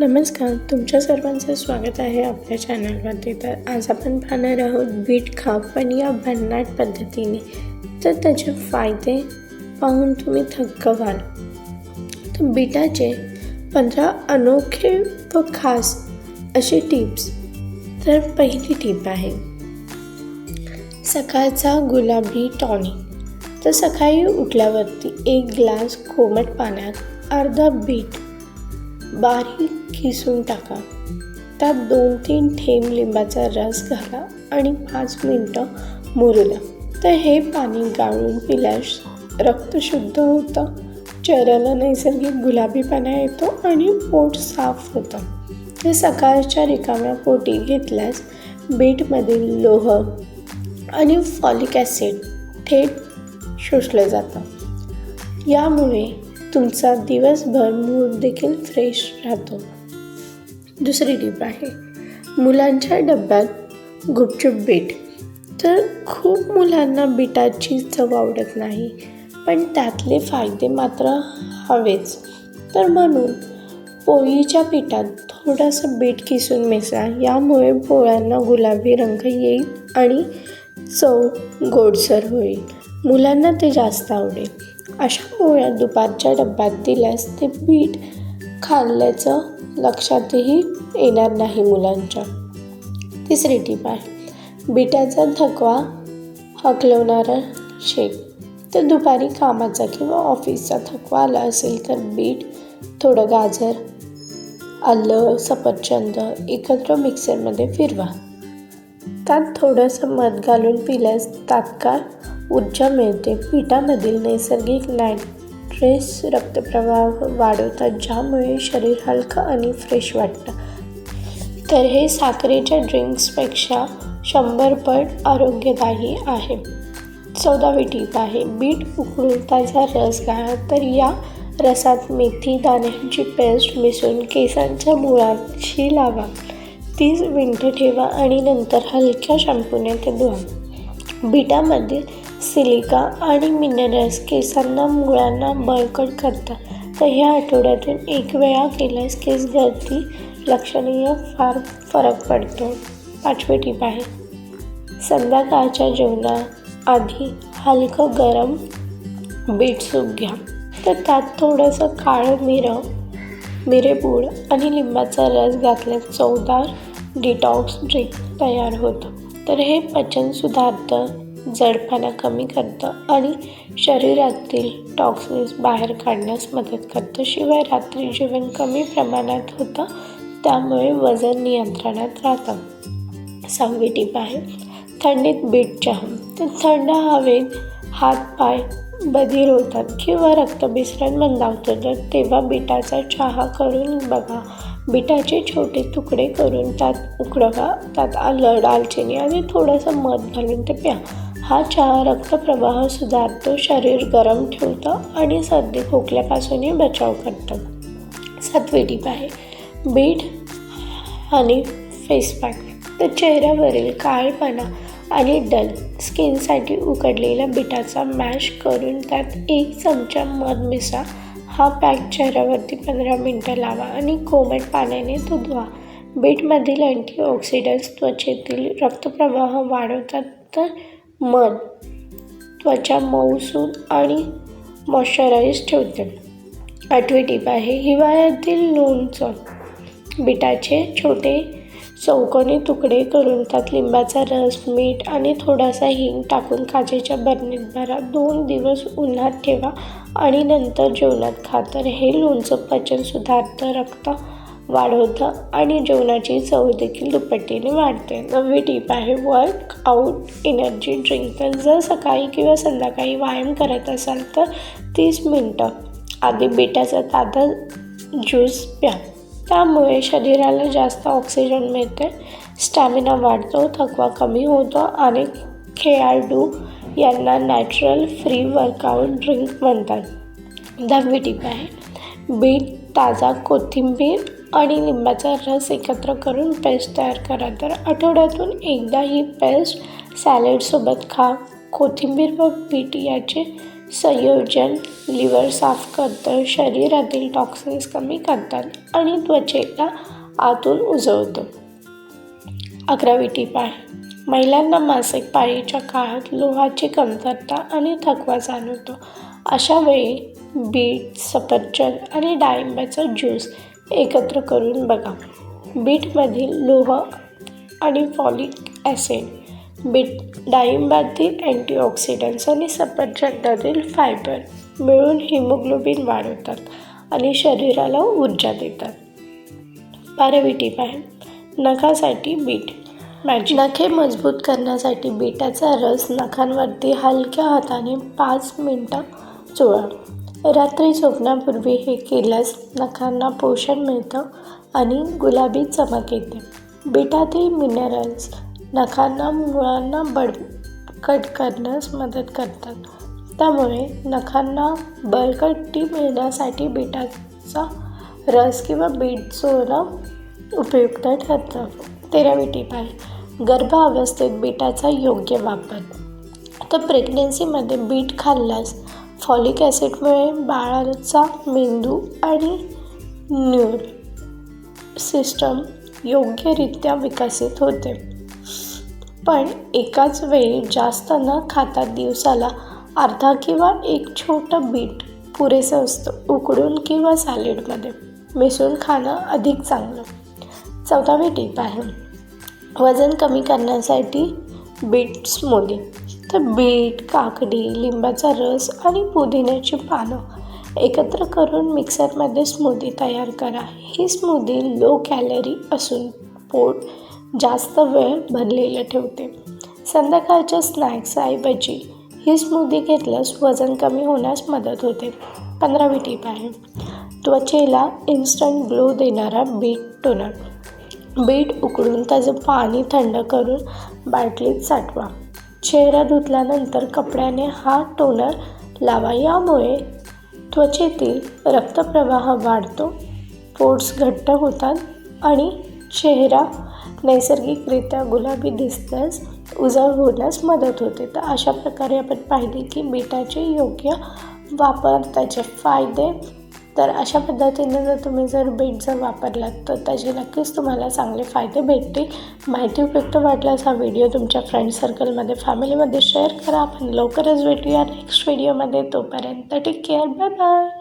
नमस्कार तुमच्या सर्वांचं स्वागत आहे आपल्या चॅनलवरती. तर आज आपण पाहणार आहोत बीट खा पण या भन्नाट पद्धतीने. तर त्याचे फायदे पाहून तुम्ही थक्क व्हाल. तर बीटाचे पंधरा अनोखे व खास असे टिप्स. तर पहिली टीप आहे सकाळचा गुलाबी टॉनिक. तर सकाळी उठल्यावरती एक ग्लास कोमट पाण्यात अर्धा बीट बारीक किसून टाका. त्यात दोन तीन थेंब लिंबाचा रस घाला आणि पाच मिनटं मुरू द्या तर हे पाणी गाळून पिल्यास रक्त शुद्ध होतं. चेहऱ्याला नैसर्गिक गुलाबीपणा येतो आणि पोट साफ होतं. हे सकाळच्या रिकाम्या पोटी घेतल्यास बीटमधील लोह आणि फॉलिक ॲसिड थेट शोषलं जातं. यामुळे तुमचा दिवसभर मूड देखील फ्रेश राहतो. दुसरी टीप आहे मुलांच्या डब्यात गुपचूप बीट तर खूप मुलांना बीटाची चव आवडत नाही पण त्यातले फायदे मात्र हवेच. तर म्हणून पोळीच्या पिठात थोडंसं बीट किसून मिसळा यामुळे पोळ्यांना गुलाबी रंग येईल आणि चव गोडसर होईल. मुलांना ते जास्त आवडेल. अशा पोळ्या दुपारच्या डब्यात दिल्यास ते बीट खाल्ल्याचं लक्षातही येणार नाही मुलांच्या. तिसरी टीप आहे बिटाचा थकवा हकलवणारा शेक. तर दुपारी कामाचा किंवा ऑफिसचा थकवा आला असेल तर बीट थोडं गाजर आलं सफरचंद एकत्र मिक्सरमध्ये फिरवा. त्यात थोडंसं मध घालून पिल्यास तात्काळ ऊर्जा मिळते. पिठामधील नैसर्गिक नायट्रेस रक्तप्रवाह वाढवतात ज्यामुळे शरीर हलकं आणि फ्रेश वाटतं. तर हे साखरेच्या ड्रिंक्सपेक्षा शंभर पट आरोग्यदायी आहे. चौदावी टीप आहे बीट उकळून त्याचा रस घाला. तर या रसात मेथी दाण्यांची पेस्ट मिसळून केसांच्या मुळाशी लावा. तीस मिनटं ठेवा आणि नंतर हलक्या शॅम्पूने ते धुवा. बीटामध्ये सिलिका आणि मिनरल्स केसांना मुळांना बळकट करतात. तर ह्या आठवड्यातून एक वेळा केल्यास केस गळती लक्षणीय फार फरक पडतो. पाचवी टीप आहे. संध्याकाळच्या जेवणाआधी हलकं गरम बीट सूप घ्या. तर त्यात थोडंसं काळं मिरं मिरेपूड आणि लिंबाचा रस घातल्यास चवदार डिटॉक्स ड्रिंक तयार होतं. तर हे पचन सुधारतं जडपणा कमी करतं आणि शरीरातील टॉक्सिन्स बाहेर काढण्यास मदत करतं. शिवाय रात्री जेवण कमी प्रमाणात होतं त्यामुळे वजन नियंत्रणात राहतं. सहावी टीप आहे थंडीत बीट चहा. तर थंड हवेत हात पाय बधीर होतात किंवा रक्तभिसरण मंदावतं. तर तेव्हा बिटाचा चहा करून बघा. बिटाचे छोटे तुकडे करून त्यात उकडवा त्यात आलं दालचिनी आणि थोडंसं मध घालून ते प्या. हा चहा रक्तप्रवाह सुधारतो शरीर गरम ठेवतं आणि सर्दी खोकल्यापासूनही बचाव करतं. सातवी टीप आहे बीट आणि फेस पॅक तर चेहऱ्यावरील काळपणा आणि डल स्किनसाठी उकडलेल्या बिटाचा मॅश करून त्यात एक चमचा मध मिसळा. हा पॅक चेहऱ्यावरती पंधरा मिनटं लावा आणि कोमट पाण्याने तो धुवा बीटमधील अँटीऑक्सिडंट्स त्वचेतील रक्तप्रवाह वाढवतात तर मन. त्वचा मऊसूद आणि मॉइश्चराईज ठेवते. आठवी टीप आहे हिवाळ्यातील लोणचं बिटाचे छोटे चौकोनी तुकडे करून त्यात लिंबाचा रस मीठ आणि थोडासा हिंग टाकून काचेच्या बरणीत भरा. दोन दिवस उन्हात ठेवा आणि नंतर जेवणात खा. तर हे लोणचं पचन सुधारतं रक्त वाढवतं आणि जेवणाची चव देखील दुपट्टीने वाढते. नववी टीप आहे. वर्क आउट एनर्जी ड्रिंक तर जर सकाळी किंवा संध्याकाळी व्यायाम करत असाल तर तीस मिनटं. आधी बेटाचा ताजा ज्यूस प्या. त्यामुळे शरीराला जास्त ऑक्सिजन मिळते. स्टॅमिना वाढतो थकवा कमी होतो आणि खेळाडू यांना नॅचरल फ्री वर्कआउट ड्रिंक म्हणतात. दहावी टीप आहे. बीट ताजा कोथिंबीर आणि लिंबाचा रस एकत्र करून पेस्ट तयार करा. तर आठवड्यातून एकदा ही पेस्ट सॅलेडसोबत खा. कोथिंबीर व बीट याचे संयोजन लिव्हर साफ करतं. शरीरातील टॉक्सिन्स कमी करतात आणि त्वचेला आतून उजवतं अकरावी टीप आहे. महिलांना मासिक पाळीच्या काळात लोहाची कमतरता आणि थकवा जाणवतो. अशा वेळी बीट सफरचंद आणि डाळिंबाचा ज्यूस एकत्र करून बघा. बीटमधील लोह आणि फॉलिक ॲसिड. बीट डाळिंबातील अँटीऑक्सिडंट्स आणि सफरचंदातील फायबर मिळून हिमोग्लोबिन वाढवतात आणि शरीराला ऊर्जा देतात. बारावी टीप आहे नखासाठी बीट. मॅजिक नखे मजबूत करण्यासाठी बीटाचा रस नखांवरती हलक्या हाताने पाच मिनटं चोळा. रात्री झोपण्यापूर्वी हे केल्यास नखांना पोषण मिळतं आणि गुलाबी चमक येते. बीटातील मिनरल्स नखांना मुळांना बळकट करण्यास मदत करतात. त्यामुळे नखांना बळकटी मिळण्यासाठी बीटाचा रस किंवा बीट चोळणं उपयुक्त ठरतं. तेरावी टीप आहे गर्भावस्थेत बीटाचा योग्य वापर. तर प्रेग्नेन्सीमध्ये बीट खाल्ल्यास फॉलिक ॲसिडमुळे बाळाचा मेंदू आणि न्यूर सिस्टम योग्यरित्या विकसित होते. पण एकाच वेळी जास्त न खाता दिवसाला अर्धा किंवा एक छोटं बीट पुरेसं असतं उकडून किंवा सॅलेडमध्ये. मिसळून खाणं अधिक चांगलं. चौदावी टीप आहे. वजन कमी करण्यासाठी बीट स्मूदी तर बीट काकडी लिंबाचा रस आणि पुदिन्याची पानं एकत्र करून मिक्सरमध्ये स्मूदी तयार करा. ही स्मूदी लो कॅलरी असून पोट जास्त वेळ भरलेलं ठेवते. संध्याकाळच्या स्नॅक्सऐवजी ही स्मूदी घेतल्यास वजन कमी होण्यास मदत होते. पंधरावी टीप आहे. त्वचेला इन्स्टंट ग्लो देणारा बीट टोनर बीट उकडून त्याचं पाणी थंड करून बाटलीत साठवा. चेहरा धुतल्यानंतर कपड्याने हा टोनर लावा. यामुळे त्वचेतील रक्तप्रवाह वाढतो पोट्स घट्ट होतात आणि चेहरा नैसर्गिकरित्या गुलाबी दिसण्यास उजाळ होण्यास मदत होते. तर अशा प्रकारे आपण पाहिले की मिठाचे योग्य वापर त्याचे फायदे तर अशा पद्धतीने जर तुम्ही जर बीट जर वापरलात तर त्याचे नक्कीच तुम्हाला चांगले फायदे भेटतील. माहिती उपयुक्त वाटल्यास हा व्हिडिओ तुमच्या फ्रेंड सर्कलमध्ये फॅमिलीमध्ये शेअर करा. आपण लवकरच भेटूया नेक्स्ट व्हिडिओमध्ये तोपर्यंत टेक केअर बाय बाय